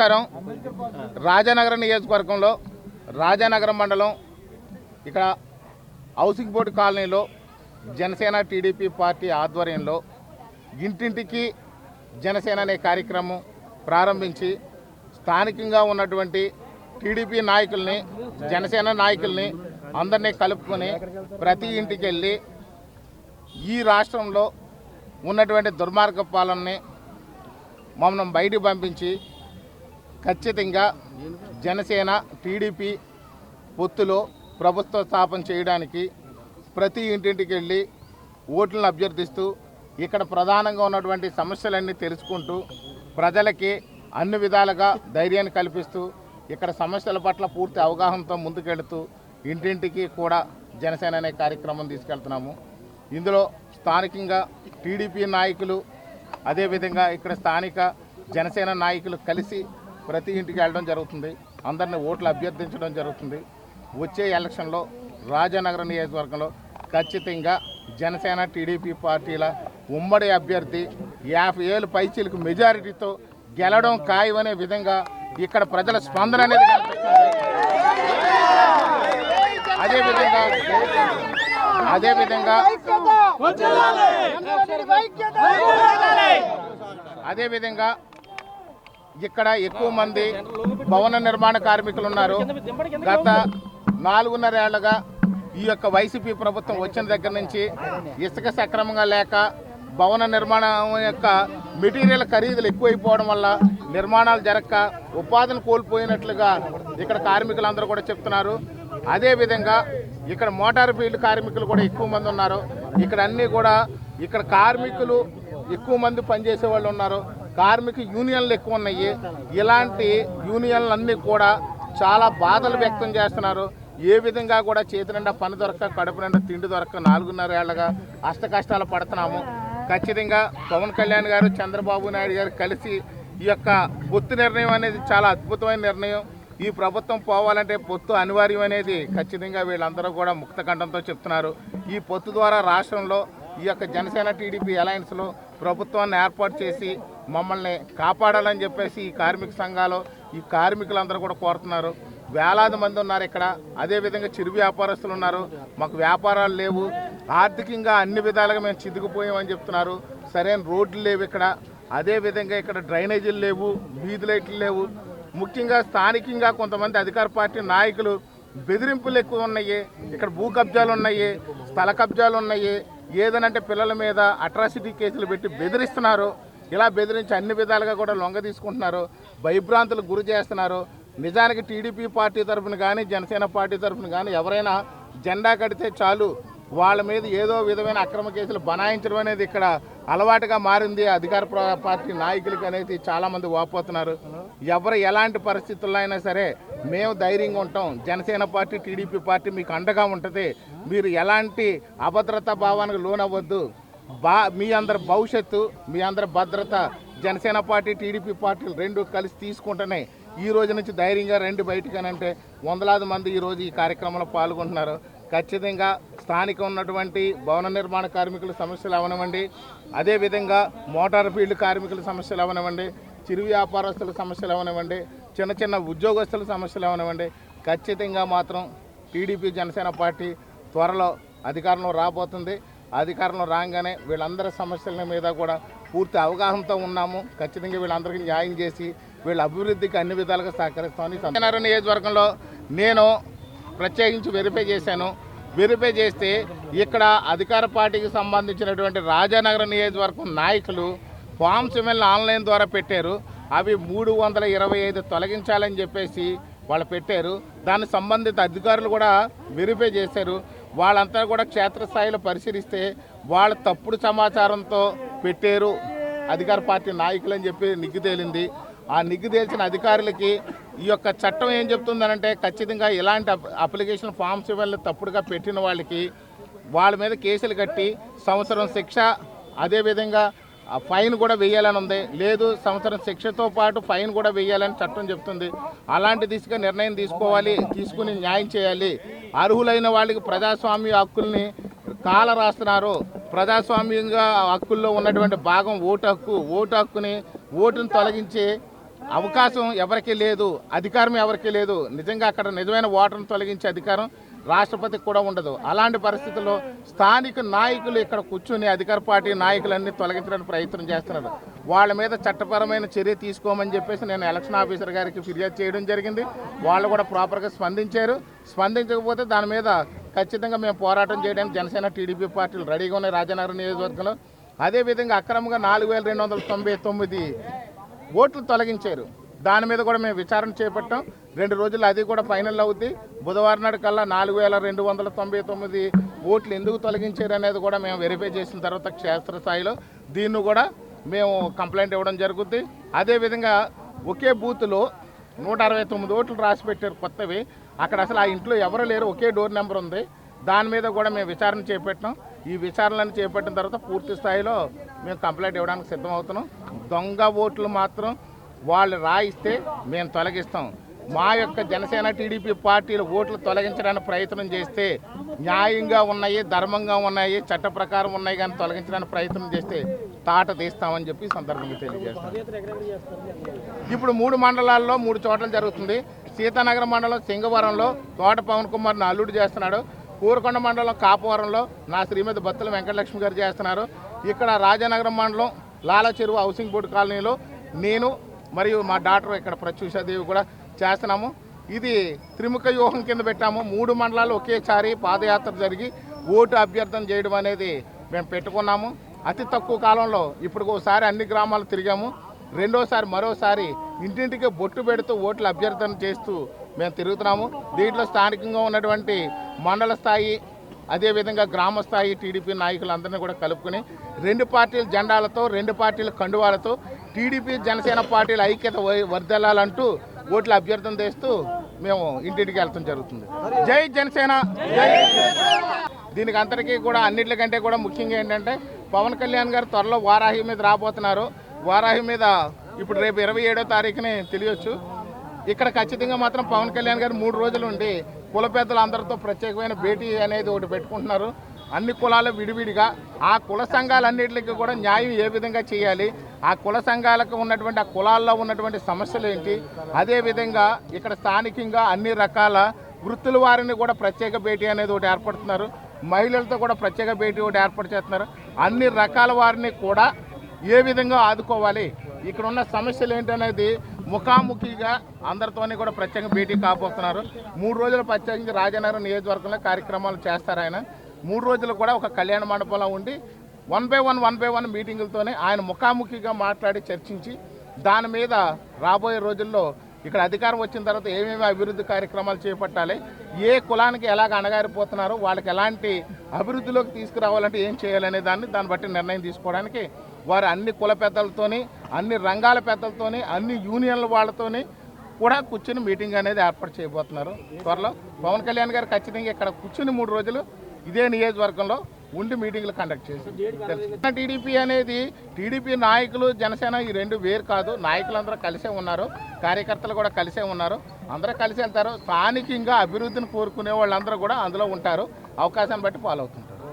నమస్కారం. రాజానగరం నియోజకవర్గంలో రాజానగరం మండలం ఇక్కడ హౌసింగ్ బోర్డు కాలనీలో జనసేన టీడీపీ పార్టీ ఆధ్వర్యంలో ఇంటింటికి జనసేన అనే కార్యక్రమం ప్రారంభించి స్థానికంగా ఉన్నటువంటి టీడీపీ నాయకుల్ని జనసేన నాయకుల్ని అందరినీ కలుపుకొని ప్రతి ఇంటికి వెళ్ళి ఈ రాష్ట్రంలో ఉన్నటువంటి దుర్మార్గ పాలనని మమ్మల్ని బయటికి పంపించి ఖచ్చితంగా జనసేన టీడీపీ పొత్తులో ప్రభుత్వ స్థాపన చేయడానికి ప్రతి ఇంటింటికి వెళ్ళి ఓట్లను అభ్యర్థిస్తూ ఇక్కడ ప్రధానంగా ఉన్నటువంటి సమస్యలన్నీ తెలుసుకుంటూ ప్రజలకి అన్ని విధాలుగా ధైర్యాన్ని కల్పిస్తూ ఇక్కడ సమస్యల పట్ల పూర్తి అవగాహనతో ముందుకెళ్తూ ఇంటింటికి కూడా జనసేన అనే కార్యక్రమం తీసుకెళ్తున్నాము. ఇందులో స్థానికంగా టీడీపీ నాయకులు అదేవిధంగా ఇక్కడ స్థానిక జనసేన నాయకులు కలిసి ప్రతి ఇంటికి వెళ్ళడం జరుగుతుంది. అందరిని ఓట్లు అభ్యర్థించడం జరుగుతుంది. వచ్చే ఎలక్షన్లో రాజానగరం నియోజకవర్గంలో ఖచ్చితంగా జనసేన టీడీపీ పార్టీల ఉమ్మడి అభ్యర్థి యాభై ఏళ్ళు పైచీలకు మెజారిటీతో గెలవడం ఖాయమనే విధంగా ఇక్కడ ప్రజల స్పందన అనేది అదేవిధంగా అదేవిధంగా అదేవిధంగా ఇక్కడ ఎక్కువ మంది భవన నిర్మాణ కార్మికులు ఉన్నారు. గత నాలుగున్నరేళ్ళుగా ఈ యొక్క వైసీపీ ప్రభుత్వం వచ్చిన దగ్గర నుంచి ఇసుక సక్రమంగా లేక భవన నిర్మాణం యొక్క మెటీరియల్ ఖరీదులు ఎక్కువైపోవడం వల్ల నిర్మాణాలు జరగక ఉపాధిని కోల్పోయినట్లుగా ఇక్కడ కార్మికులందరూ కూడా చెప్తున్నారు. అదేవిధంగా ఇక్కడ మోటార్ ఫీల్డ్ కార్మికులు కూడా ఎక్కువ మంది ఉన్నారు. ఇక్కడ అన్నీ కూడా ఇక్కడ కార్మికులు ఎక్కువ మంది పనిచేసే వాళ్ళు ఉన్నారు. కార్మిక యూనియన్లు ఎక్కువ ఉన్నాయి. ఇలాంటి యూనియన్లన్నీ కూడా చాలా బాధలు వ్యక్తం చేస్తున్నారు. ఏ విధంగా కూడా చేతి నిండా పని దొరక కడుపు నిండా తిండి దొరక నాలుగున్నర ఏళ్ళగా అష్ట కష్టాలు పడుతున్నాము. ఖచ్చితంగా పవన్ కళ్యాణ్ గారు చంద్రబాబు నాయుడు గారు కలిసి ఈ యొక్క పొత్తు నిర్ణయం అనేది చాలా అద్భుతమైన నిర్ణయం. ఈ ప్రభుత్వం పోవాలంటే పొత్తు అనివార్యం అనేది ఖచ్చితంగా వీళ్ళందరూ కూడా ముక్తకంఠంతో చెప్తున్నారు. ఈ పొత్తు ద్వారా రాష్ట్రంలో ఈ యొక్క జనసేన టీడీపీ అలయన్స్లో ప్రభుత్వాన్ని ఏర్పాటు చేసి మమ్మల్ని కాపాడాలని చెప్పేసి ఈ కార్మిక సంఘాలు ఈ కార్మికులందరూ కూడా కోరుతున్నారు. వేలాది మంది ఉన్నారు ఇక్కడ. అదేవిధంగా చిరు వ్యాపారస్తులు ఉన్నారు. మాకు వ్యాపారాలు లేవు. ఆర్థికంగా అన్ని విధాలుగా మేము చితికిపోయామని చెప్తున్నారు. సరైన రోడ్లు లేవు ఇక్కడ. అదేవిధంగా ఇక్కడ డ్రైనేజీలు లేవు వీధి లైట్లు లేవు. ముఖ్యంగా స్థానికంగా కొంతమంది అధికార పార్టీ నాయకులు బెదిరింపులు ఎక్కువ ఉన్నాయి. ఇక్కడ భూ కబ్జాలు ఉన్నాయి స్థల కబ్జాలు ఉన్నాయి. ఏదనంటే పిల్లల మీద అట్రాసిటీ కేసులు పెట్టి బెదిరిస్తున్నారు. ఇలా బెదిరించి అన్ని విధాలుగా కూడా లొంగ తీసుకుంటున్నారు. భయభ్రాంతులకు గురి చేస్తున్నారు. నిజానికి టీడీపీ పార్టీ తరఫున కానీ జనసేన పార్టీ తరఫున కానీ ఎవరైనా జెండా కడితే చాలు. వాళ్ళ మీద ఏదో విధమైన అక్రమ కేసులు బనాయించడం అనేది ఇక్కడ అలవాటుగా మారింది. అధికార ప్ర- పార్టీ నాయకులకి అనేది చాలామంది వాపోతున్నారు. ఎవరు ఎలాంటి పరిస్థితుల్లో అయినా సరే మేము ధైర్యంగా ఉంటాం. జనసేన పార్టీ టీడీపీ పార్టీ మీకు అండగా ఉంటుంది. మీరు ఎలాంటి అభద్రతా భావానికి లోనవ్వద్దు. బా మీ అందరి భవిష్యత్తు మీ అందరి భద్రత జనసేన పార్టీ టీడీపీ పార్టీలు రెండు కలిసి తీసుకుంటున్నాయి ఈ రోజు నుంచి ధైర్యంగా రండి బయటకనంటే వందలాది మంది ఈరోజు ఈ కార్యక్రమంలో పాల్గొంటున్నారు. ఖచ్చితంగా స్థానిక ఉన్నటువంటి భవన నిర్మాణ కార్మికుల సమస్యలు అవనివ్వండి. అదేవిధంగా మోటార్ ఫీల్డ్ కార్మికుల సమస్యలు అవనివ్వండి. చిరు వ్యాపారస్తుల సమస్యలు అవనివ్వండి. చిన్న చిన్న ఉద్యోగస్తుల సమస్యలు అవనివ్వండి. ఖచ్చితంగా మాత్రం టీడీపీ జనసేన పార్టీ త్వరలో అధికారంలో రాబోతుంది. అధికారంలో రాగానే వీళ్ళందరి సమస్యల మీద కూడా పూర్తి అవగాహనతో ఉన్నాము. ఖచ్చితంగా వీళ్ళందరికీ న్యాయం చేసి వీళ్ళ అభివృద్ధికి అన్ని విధాలుగా సహకరిస్తామని సత్యనారాయణ నియోజకవర్గంలో నేను ప్రత్యేకించి వెరిఫై చేశాను. వెరిఫై చేస్తే ఇక్కడ అధికార పార్టీకి సంబంధించినటువంటి రాజానగరం నియోజకవర్గం నాయకులు ఫామ్స్ ఎమ్మెల్యే ఆన్లైన్ ద్వారా పెట్టారు. అవి మూడు వందల ఇరవై ఐదు తొలగించాలని చెప్పేసి వాళ్ళు పెట్టారు. దానికి సంబంధిత అధికారులు కూడా వెరిఫై చేశారు. వాళ్ళంతా కూడా క్షేత్రస్థాయిలో పరిశీలిస్తే వాళ్ళ తప్పుడు సమాచారంతో పెట్టారు అధికార పార్టీ నాయకులు అని చెప్పి నిగ్గు తేలింది. ఆ నిగ్గు తేల్చిన అధికారులకి ఈ యొక్క చట్టం ఏం చెప్తుందనంటే ఖచ్చితంగా ఇలాంటి అప్- అప్లికేషన్ ఫామ్స్ ఇవ్వాలి తప్పుడుగా పెట్టిన వాళ్ళకి వాళ్ళ మీద కేసులు కట్టి సంవత్సరం శిక్ష అదేవిధంగా ఆ ఫైన్ కూడా వేయాలని ఉంది. లేదు సంవత్సరం శిక్షతో పాటు ఫైన్ కూడా వేయాలని చట్టం చెప్తుంది. అలాంటి దిశగా నిర్ణయం తీసుకోవాలి తీసుకుని న్యాయం చేయాలి. అర్హులైన వాళ్ళకి ప్రజాస్వామ్య హక్కుల్ని కాల రాస్తున్నారు ప్రజాస్వామ్యంగా హక్కుల్లో ఉన్నటువంటి భాగం ఓటు హక్కు ఓటు హక్కుని ఓటును తొలగించి అవకాశం ఎవరికీ లేదు అధికారం ఎవరికీ లేదు. నిజంగా అక్కడ నిజమైన ఓటర్ను తొలగించే అధికారం రాష్ట్రపతికి కూడా ఉండదు. అలాంటి పరిస్థితుల్లో స్థానిక నాయకులు ఇక్కడ కూర్చుని అధికార పార్టీ నాయకులన్నీ తొలగించడానికి ప్రయత్నం చేస్తున్నారు. వాళ్ళ మీద చట్టపరమైన చర్య తీసుకోమని చెప్పేసి నేను ఎలక్షన్ ఆఫీసర్ గారికి ఫిర్యాదు చేయడం జరిగింది. వాళ్ళు కూడా ప్రాపర్గా స్పందించారు. స్పందించకపోతే దాని మీద ఖచ్చితంగా మేము పోరాటం చేయడానికి జనసేన టీడీపీ పార్టీలు రెడీగా ఉన్నాయి రాజనగరం నియోజకవర్గంలో. అదేవిధంగా అక్రమంగా నాలుగు వేల రెండు వందల తొంభై తొమ్మిది ఓట్లు తొలగించారు. దాని మీద కూడా మేము విచారణ చేపట్టాం. రెండు రోజులు అది కూడా ఫైనల్ అవుద్ది. బుధవారం నాడు కల్లా నాలుగు వేల రెండు వందల తొంభై తొమ్మిది ఓట్లు ఎందుకు తొలగించారు అనేది కూడా మేము వెరిఫై చేసిన తర్వాత క్షేత్రస్థాయిలో దీన్ని కూడా మేము కంప్లైంట్ ఇవ్వడం జరుగుద్ది. అదేవిధంగా ఒకే బూత్లో నూట అరవై తొమ్మిది ఓట్లు రాసి పెట్టారు కొత్తవి. అక్కడ అసలు ఆ ఇంట్లో ఎవరు లేరు ఒకే డోర్ నెంబర్ ఉంది. దాని మీద కూడా మేము విచారణ చేపట్టాం. ఈ విచారణలను చేపట్టిన తర్వాత పూర్తి స్థాయిలో మేము కంప్లైంట్ ఇవ్వడానికి సిద్ధమవుతున్నాం. దొంగ ఓట్లు మాత్రం వాళ్ళు రాయిస్తే మేము తొలగిస్తాం. మా యొక్క జనసేన టీడీపీ పార్టీలు ఓట్లు తొలగించడానికి ప్రయత్నం చేస్తే న్యాయంగా ఉన్నాయి ధర్మంగా ఉన్నాయి చట్ట ప్రకారం ఉన్నాయి కానీ తొలగించడానికి ప్రయత్నం చేస్తే తాట తీస్తామని చెప్పి సందర్భంగా తెలియజేస్తాం ఇప్పుడు మూడు మండలాల్లో మూడు చోట్ల జరుగుతుంది. సీతానగర మండలం సింగవరంలో తోట పవన్ కుమార్ని అల్లుడు చేస్తున్నాడు. కూరకొండ మండలం కాపవరంలో నా శ్రీమతి బత్తుల వెంకటలక్ష్మి గారు చేస్తున్నారు. ఇక్కడ రాజానగరం మండలం లాల చెరువు హౌసింగ్ బోర్డు కాలనీలో నేను మరియు మా డాక్టర్ ఇక్కడ ప్రత్యూషాదేవి కూడా చేస్తున్నాము. ఇది త్రిముఖ వ్యూహం కింద పెట్టాము. మూడు మండలాలు ఒకేసారి పాదయాత్ర జరిగి ఓటు అభ్యర్థన చేయడం అనేది మేము పెట్టుకున్నాము. అతి తక్కువ కాలంలో ఇప్పుడు ఒకసారి అన్ని గ్రామాలు తిరిగాము. రెండోసారి మరోసారి ఇంటింటికి బొట్టు పెడుతూ ఓట్లు అభ్యర్థన చేస్తూ మేము తిరుగుతున్నాము. దీంట్లో స్థానికంగా ఉన్నటువంటి మండల స్థాయి అదేవిధంగా గ్రామ స్థాయి టీడీపీ నాయకులందరినీ కూడా కలుపుకొని రెండు పార్టీల జెండాలతో రెండు పార్టీల కండువాలతో టీడీపీ జనసేన పార్టీల ఐక్యత వర్దెల్లాలంటూ ఓట్ల అభ్యర్థన చేస్తూ మేము ఇంటింటికి వెళ్తాం జరుగుతుంది. జై జనసేన! జై దీనికి అందరికీ కూడా అన్నిటికంటే కూడా ముఖ్యంగా ఏంటంటే పవన్ కళ్యాణ్ గారు త్వరలో వారాహి మీద రాబోతున్నారు. వారాహి మీద ఇప్పుడు రేపు ఇరవై ఏడో తారీఖుని తెలియచ్చు. ఇక్కడ ఖచ్చితంగా మాత్రం పవన్ కళ్యాణ్ గారు మూడు రోజులు ఉండి కుల పెద్దలు అందరితో ప్రత్యేకమైన భేటీ అనేది ఒకటి పెట్టుకుంటున్నారు. అన్ని కులాలు విడివిడిగా ఆ కుల సంఘాలన్నింటికి కూడా న్యాయం ఏ విధంగా చేయాలి? ఆ కుల సంఘాలకు ఉన్నటువంటి ఆ కులాల్లో ఉన్నటువంటి సమస్యలు ఏంటి? అదేవిధంగా ఇక్కడ స్థానికంగా అన్ని రకాల వృత్తుల వారిని కూడా ప్రత్యేక భేటీ అనేది ఒకటి ఏర్పడుతున్నారు. మహిళలతో కూడా ప్రత్యేక భేటీ ఒకటి ఏర్పాటు చేస్తున్నారు. అన్ని రకాల వారిని కూడా ఏ విధంగా ఆదుకోవాలి? ఇక్కడ ఉన్న సమస్యలు ఏంటనేది ముఖాముఖిగా అందరితోనే కూడా ప్రత్యేక భేటీ కాబోతున్నారు. మూడు రోజులు ప్రత్యేకించి రాజనగరం నియోజకవర్గంలో కార్యక్రమాలు చేస్తారు ఆయన. మూడు రోజులు కూడా ఒక కళ్యాణ మండపంలో ఉండి one by one one by one మీటింగులతోనే ఆయన ముఖాముఖిగా మాట్లాడి చర్చించి దాని మీద రాబోయే రోజుల్లో ఇక్కడ అధికారం వచ్చిన తర్వాత ఏమేమి అభివృద్ధి కార్యక్రమాలు చేపట్టాలి ఏ కులానికి ఎలాగ అణగారిపోతున్నారో వాళ్ళకి ఎలాంటి అభివృద్ధిలోకి తీసుకురావాలంటే ఏం చేయాలనే దాన్ని దాన్ని బట్టి నిర్ణయం తీసుకోవడానికి వారు అన్ని కుల పెద్దలతోని అన్ని రంగాల పెద్దలతోని అన్ని యూనియన్ల వాళ్ళతోని కూడా కూర్చుని మీటింగ్ అనేది ఏర్పాటు చేయబోతున్నారు. త్వరలో పవన్ కళ్యాణ్ గారు ఖచ్చితంగా ఇక్కడ కూర్చుని మూడు రోజులు ఇదే నియోజకవర్గంలో ఉండి మీటింగ్లు కండక్ట్ చేసి. టీడీపీ అనేది టీడీపీ నాయకులు జనసేన ఈ రెండు వేరు కాదు. నాయకులందరూ కలిసే ఉన్నారు కార్యకర్తలు కూడా కలిసే ఉన్నారు. అందరూ కలిసి వెళ్తారు. స్థానికంగా అభివృద్ధిని కోరుకునే వాళ్ళందరూ కూడా అందులో ఉంటారు. అవకాశాన్ని బట్టి ఫాలో అవుతుంటారు